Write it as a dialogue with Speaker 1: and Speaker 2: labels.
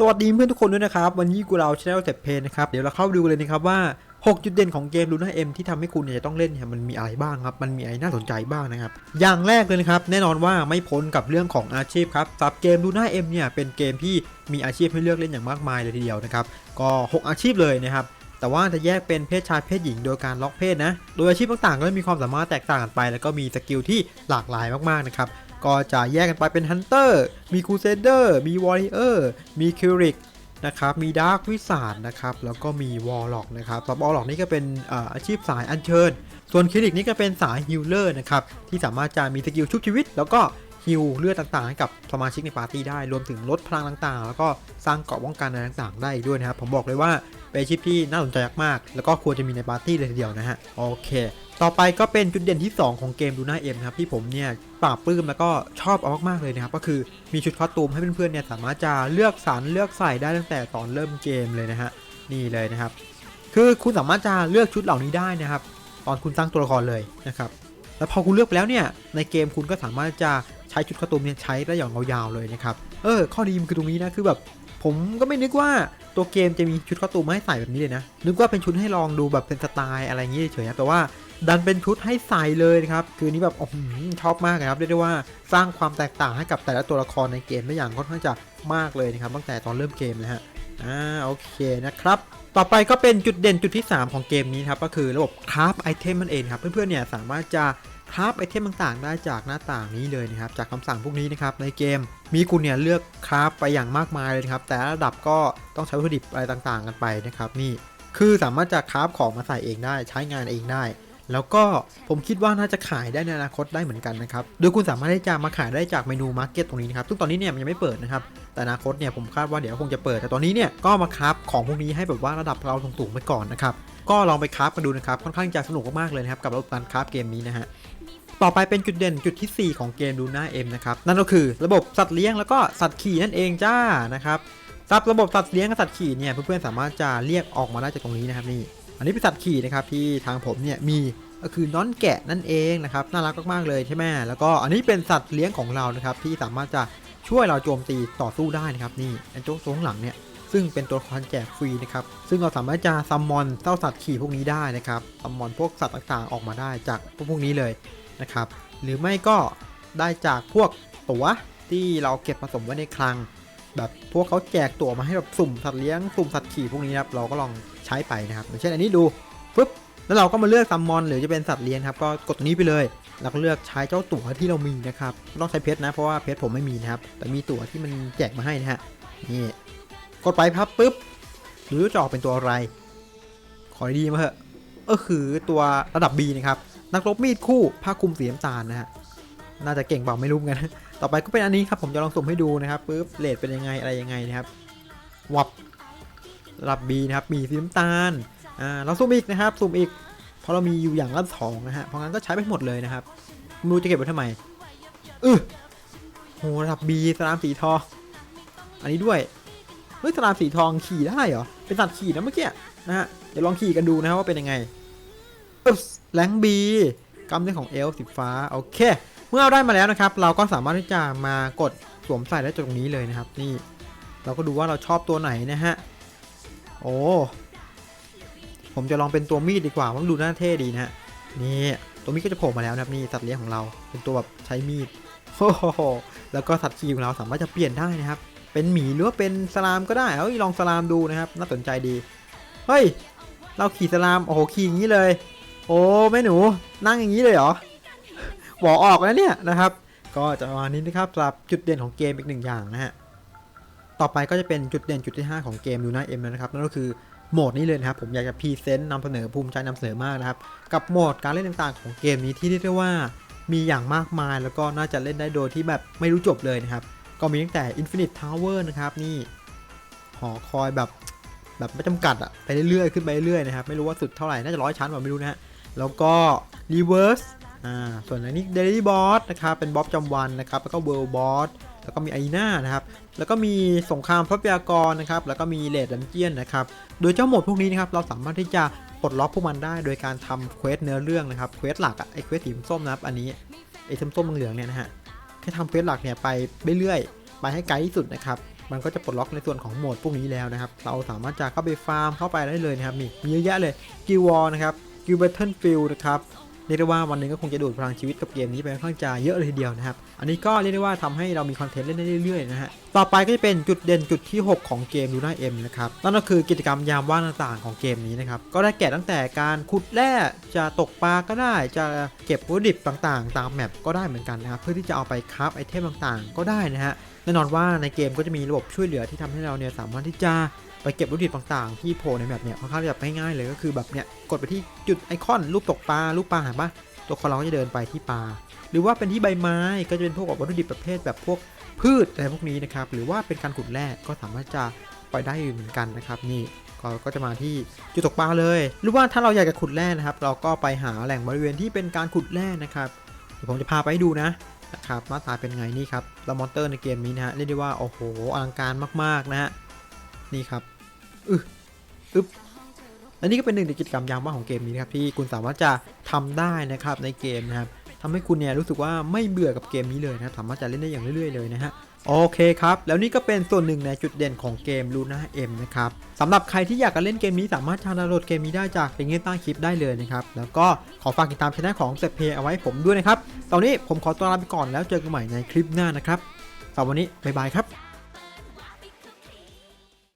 Speaker 1: สวัสดีเพื่อนทุกคนด้วยนะครับ วันนี้กูเราชแนลเซปเพนนะครับ เดี๋ยวเราเข้าดูเลยนะครับว่า 6 จุดเด่นของเกม Luna M ที่ทำให้คุณเนี่ยจะต้องเล่นเนี่ยมันมีอะไรบ้างครับ มันมีอะไรน่าสนใจบ้างนะครับ อย่างแรกเลยนะครับ แน่นอนว่าไม่พ้นกับเรื่องของอาชีพครับสับเกม Luna M เอ็มเนี่ยเป็นเกมที่มีอาชีพให้เลือกเล่นอย่างมากมายเลยทีเดียวนะครับ ก็ 6 อาชีพเลยนะครับแต่ว่าจะแยกเป็นเพศชายเพศหญิงโดยการล็อกเพศนะ โดยอาชีพต่างๆ ก็จะมีความสามารถแตกต่างกันไป แล้วก็มีสกิลที่หลากหลายมากๆนะครับ ก็จะแยกกันไปเป็นฮันเตอร์มีคูเซเดอร์มีวอริเออร์มีคิวริกนะครับมีดาร์ควิสาดนะครับแล้วก็มีวอลล็อกนะครับสำหรับวอลล็อกนี่ก็เป็นอาชีพสายอัญเชิญ ส่วนคิวริกนี่ก็เป็นสายฮิลเลอร์นะครับที่สามารถจะมีสกิลชุบชีวิต แล้วก็ฮิลเลือดต่างๆให้กับสมาชิกในปาร์ตี้ได้ รวมถึงลดพลังต่างๆ แล้วก็สร้างเกราะป้องกันอะไรต่างๆ ได้ด้วยนะครับผมบอกเลยว่า เป็นอาชีพที่น่าสนใจมากๆแล้วก็ควรจะมีในปาร์ตี้เลยทีเดียวนะฮะโอเคต่อไปก็เป็นจุดเด่นที่ 2 ของเกมดูน่าเอ็มครับที่ผมเนี่ยปราบปลื้มแล้วก็ชอบเอามากๆเลยนะครับก็คือมีชุดคอสตูมให้เพื่อนๆเนี่ยสามารถจะเลือกสรรเลือกใส่ได้ตั้งแต่ตอนเริ่มเกมเลยนะฮะนี่เลยนะครับ คือคุณสามารถจะเลือกชุดเหล่านี้ได้นะครับ ตอนคุณตั้งตัวละครเลยนะครับแล้วพอคุณเลือกไปแล้วเนี่ยในเกมคุณก็สามารถจะใช้ชุดคอสตูมเนี่ยใช้ได้อย่างยาวๆเลยนะครับเออข้อดีมันคือตรงนี้นะคือแบบ ผมก็ไม่นึกว่าตัวเกมจะมีชุดคอตูมมาให้ใส่แบบนี้เลยนะ นึกว่าเป็นชุดให้ลองดูแบบเป็นสไตล์อะไรอย่างนี้เฉยๆนะแต่ว่าดันเป็นชุดให้ใส่เลยนะครับ คือนี้แบบอชอบมากนะครับเรียกได้ว่าสร้างความแตกต่างให้กับแต่ละตัวละครในเกมได้อย่างค่อนข้างจะมากเลยนะครับตั้งแต่ตอนเริ่มเกมนะฮะอ่าโอเคนะครับ ต่อไปก็เป็นจุดเด่นจุดที่ 3 ของเกมนี้ครับก็คือระบบคราฟไอเทมมันเองครับเพื่อนๆเนี่ยสามารถจะคราฟไอเทมต่างๆ ได้จากหน้าต่างนี้เลยนะครับจากคำสั่งพวกนี้นะครับในเกมมีคุณเนี่ยเลือกคราฟไปอย่างมากมายเลยครับแต่ระดับก็ต้องใช้วัตถุดิบอะไรต่างๆ กันไปนะครับนี่คือสามารถจะคราฟของมาใส่เองได้ใช้งานเองได้ แล้วก็ผมคิดว่าน่าจะขายได้ในอนาคตได้เหมือนกันนะครับ โดยคุณสามารถที่จะมาขายได้จากเมนูมาร์เก็ตตรงนี้นะครับซึ่งตอนนี้เนี่ยมันยังไม่เปิดนะครับ แต่อนาคตเนี่ยผมคาดว่าเดี๋ยวคงจะเปิด แต่ตอนนี้เนี่ยก็มาคราฟของพวกนี้ให้แบบว่าระดับเราสูงๆไปก่อนนะครับ ก็ลองไปคราฟกันดูนะครับ ค่อนข้างจะสนุกมากๆเลยนะครับกับระบบการคราฟเกมนี้นะฮะต่อไปเป็นจุดเด่นจุดทีสี่ 4 ของเกมดูน่าเอ็มนะครับ นั่นก็คือระบบสัตว์เลี้ยงแล้วก็สัตว์ขี่นั่นเองจ้านะครับสำหรับระบบสัตว์เลี้ยงกับสัตว์ขี่เนี่ยเพื่อนๆสามารถจะเรียกออกมาได้จากตรงนี้นะครับนี่อันนี้เป็นสัตว์ขี่นะครับที่ทางผมเนี่ยมี ก็คือน้อนแกะนั่นเองนะครับน่ารักมากๆเลยใช่ไหมแล้วก็อันนี้เป็นสัตว์เลี้ยงของเรานะครับที่สามารถจะช่วยเราโจมตีต่อสู้ได้นะครับนี่ไอ้โจ๊กโซงหลังเนี่ยซึ่งเป็นตัวละครแจกฟรีนะครับ ซึ่งเราสามารถจะซัมมอนเจ้าสัตว์ขี่พวกนี้ได้นะครับซัมมอนพวกสัตว์ต่างๆออกมาได้จากพวกพวกนี้เลยนะครับ หรือไม่ก็ได้จากพวกตั๋วที่เราเก็บผสมไว้ในคลัง แบบพวกเขาแจกตั๋วมาให้แบบสุ่มสัตว์เลี้ยง สุ่มสัตว์ขี่พวกนี้นะครับ เราก็ลองใช้ไปนะครับอย่างเช่นอันนี้ดูปึ๊บ แล้วเราก็มาเลือกซัมมอนหรือจะเป็นสัตว์เลี้ยงครับก็กดตรงนี้ไปเลยแล้วก็เลือกใช้เจ้าตั๋วที่เรามีนะครับไม่ต้องใช้เพชรนะเพราะว่าเพชรผมไม่มีนะครับ แต่มีตั๋วที่มันแจกมาให้นะฮะนี่กดไปพับปุ๊บหรือจะออกเป็นตัวอะไร ขอดีมาเถอะก็คือตัวระดับ B นะครับนักรบมีดคู่ผ้าคลุมสีน้ำตาลนะฮะน่าจะเก่งเปล่าไม่รู้เหมือนกันต่อไปก็เป็นอันนี้ครับผมจะลองสุ่มให้ดูนะครับปุ๊บเลทเป็นยังไงอะไรยังไงนะครับวับระดับ B นะครับมีสีน้ำตาล อ่าเราซูมอีกนะครับซูมอีกเพราะเรามีอยู่อย่างละสองนะฮะเพราะงั้นก็ใช้ไปหมดเลยนะครับไม่รู้จะเก็บไว้ทำไมเออโหระดับ B สลามสีทองอันนี้ด้วยเฮ้ยสลามสีทองขี่ได้เหรอเป็นสัตว์ขี่นะเมื่อกี้นะฮะเดี๋ยวลองขี่กันดูนะครับว่าเป็นยังไงอึ๊บแรงบีกำเนิดของเอลสีฟ้าโอเคเมื่อเราได้มาแล้วนะครับ เราก็สามารถที่จะมากดสวมใส่ได้จากตรงนี้เลยนะครับ นี่ เราก็ดูว่าเราชอบตัวไหนนะฮะ โอ้ ผมจะลองเป็นตัวมีดดีกว่าเพราะมันดูน่าเท่ดีนะฮะนี่ตัวมีดก็จะโผล่มาแล้วนะครับนี่สัตว์เลี้ยงของเราเป็นตัวแบบใช้มีดโอ้โหแล้วก็สัตว์ขี่ของเราสามารถจะเปลี่ยนได้นะครับ เป็นหมีหรือว่าเป็นสลามก็ได้เอ้ยลองสลามดูนะครับน่าสนใจดีเฮ้ยเราขี่สลามโอ้โหขี่อย่างนี้เลย โอ้แม่หนูนั่งอย่างนี้เลยเหรอบอกออกแล้วเนี่ยนะครับ ก็จะประมาณนี้นะครับสำหรับจุดเด่นของเกมอีกหนึ่งอย่างนะฮะ ต่อไปก็จะเป็นจุดเด่นจุดที่ 5 ของเกมดูน่าเอ็มนะครับ นั่นก็คือโหมดนี้เลยนะครับ ผมอยากจะพรีเซนต์นำเสนอภูมิใจนำเสนอมากนะครับ กับโหมดการเล่นต่างๆ ของเกมนี้ที่เรียกได้ว่ามีอย่างมากมายแล้วก็น่าจะเล่นได้โดยที่แบบไม่รู้จบเลยนะครับ ก็มีตั้งแต่ Infinite Tower นะครับ นี่หอคอยแบบแบบไม่จำกัดอะไปเรื่อยๆขึ้นไปเรื่อยๆนะครับ ไม่รู้ว่าสุดเท่าไหร่ น่าจะร้อยชั้นว่าไม่รู้นะฮะแล้วก็ Reverse อ่าส่วนอันนี้ Daily Boss นะครับเป็นบอบจำวันนะครับแล้วก็ World Boss แล้วก็มีไอน่านะครับ แล้วก็มีสงครามทรัพยากรนะครับ แล้วก็มีเลดดันเจียนนะครับ โดยเจ้าโหมดพวกนี้นะครับ เราสามารถที่จะปลดล็อกพวกมันได้โดยการทำเควสเนื้อเรื่องนะครับ เควสหลักอะไอเควสสีส้มนะครับ อันนี้ไอส้มๆเหลืองเนี่ยนะฮะ แค่ทำเควสหลักเนี่ยไปเรื่อยๆ ไปให้ไกลที่สุดนะครับ มันก็จะปลดล็อกในส่วนของโหมดพวกนี้แล้วนะครับ เราสามารถจะเข้าไปฟาร์มเข้าไปได้เลยนะครับ มีเยอะแยะเลยกิววอลนะครับกิวเบทเทิลฟิลนะครับ เรียกได้ว่าวันหนึ่งก็คงจะดูดพลังชีวิตกับเกมนี้ไปค่อนข้างจะเยอะเลยทีเดียวนะครับ อันนี้ก็เรียกได้ว่าทำให้เรามีคอนเทนต์เล่นได้เรื่อยๆนะฮะต่อไปก็จะเป็นจุดเด่นจุดที่ 6 ของเกม Luna M นะครับนั่นก็คือกิจกรรมยามว่างต่างๆของเกมนี้นะครับก็ได้แก่ตั้งแต่การขุดแร่จะตกปลาก็ได้จะเก็บวัตถุดิบต่างๆ ตามแมปก็ได้เหมือนกันนะครับเพื่อที่จะเอาไปคราฟไอเทมต่างๆ ก็ได้นะฮะแน่นอนว่าในเกมก็จะมีระบบช่วยเหลือที่ทำให้เราเนี่ยสามารถที่จะไปเก็บวัตถุดิบต่างๆ ที่โผล่ในแมปเนี่ยค่อนข้างจะง่ายๆเลยก็คือแบบเนี่ยกดไปที่จุดไอคอนรูปตกปลารูปปลาเห็นปะตัวคนเราก็จะเดินไปที่ปลาหรือว่าเป็นที่ใบไม้ก็จะเป็นพวกวัตถุดิบประเภทแบบพวก พืชอะไรพวกนี้นะครับ หรือว่าเป็นการขุดแร่ก็สามารถจะไปได้อยู่เหมือนกันนะครับนี่ก็ก็จะมาที่จุดตกปลาเลย หรือว่าถ้าเราอยากจะขุดแร่นะครับ เราก็ไปหาแหล่งบริเวณที่เป็นการขุดแร่นะครับเดี๋ยวผมจะพาไปดูนะนะครับหน้าตาเป็นไงนี่ครับแล้วมอนเตอร์ในเกมนี้นะฮะเรียกได้ว่าโอ้โหอลังการมากๆนะฮะนี่ครับอึอึ๊บและนี่ก็เป็นหนึ่งในกิจกรรมยามว่างของเกมนี้นะครับที่คุณสามารถจะทำได้นะครับในเกมนะครับ ทำให้คุณเนี่ยรู้สึกว่าไม่เบื่อกับเกมนี้เลยนะครับสามารถจะเล่นได้อย่างเรื่อยๆเลยนะฮะโอเคครับ แล้วนี่ก็เป็นส่วนหนึ่งในจุดเด่นของเกม Luna M นะครับสำหรับใครที่อยากจะเล่นเกมนี้สามารถดาวน์โหลดเกมนี้ได้จากลิงก์ใต้คลิปได้เลยนะครับ แล้วก็ขอฝากติดตามช่องของเซเพย์เอาไว้ผมด้วยนะครับ ตอนนี้ผมขอตัวลาไปก่อนแล้วเจอกันใหม่ในคลิปหน้านะครับสำหรับวันนี้บ๊ายบายครับ